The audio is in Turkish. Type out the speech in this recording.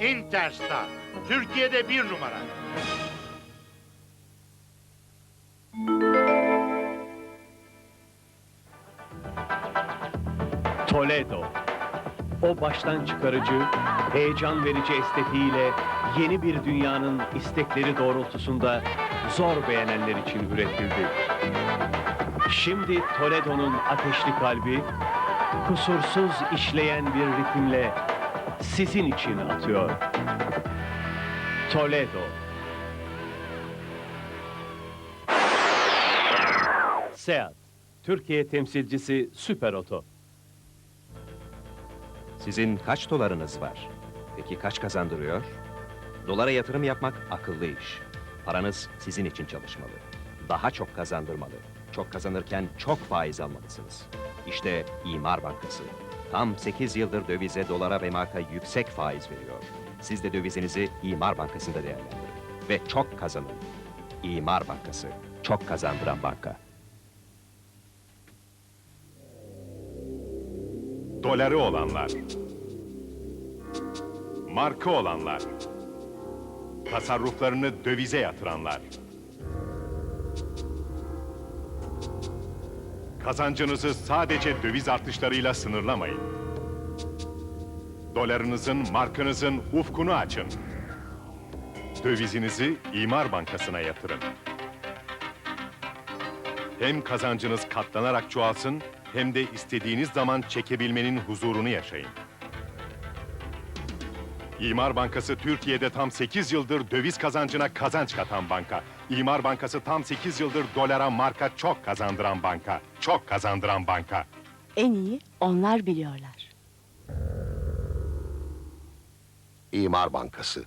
Interstar. Türkiye'de bir numara. Toledo. O baştan çıkarıcı, heyecan verici estetiğiyle yeni bir dünyanın istekleri doğrultusunda zor beğenenler için üretildi. Şimdi Toledo'nun ateşli kalbi, kusursuz işleyen bir ritimle sizin için atıyor. Toledo. Seat, Türkiye temsilcisi Süper Oto. Sizin kaç dolarınız var? Peki kaç kazandırıyor? Dolara yatırım yapmak akıllı iş. Paranız sizin için çalışmalı. Daha çok kazandırmalı. Çok kazanırken çok faiz almalısınız. İşte İmar Bankası. Tam 8 yıldır dövize, dolara ve marka yüksek faiz veriyor. Siz de dövizinizi İmar Bankası'nda değerlendirin. Ve çok kazanın. İmar Bankası. Çok kazandıran banka. Doları olanlar. Marka olanlar. Tasarruflarını dövize yatıranlar. Kazancınızı sadece döviz artışlarıyla sınırlamayın. Dolarınızın, markanızın ufkunu açın. Dövizinizi İmar Bankası'na yatırın. Hem kazancınız katlanarak çoğalsın, hem de istediğiniz zaman çekebilmenin huzurunu yaşayın. İmar Bankası Türkiye'de tam 8 yıldır döviz kazancına kazanç katan banka. İmar Bankası tam 8 yıldır dolara marka çok kazandıran banka. Çok kazandıran banka. En iyi onlar biliyorlar. İmar Bankası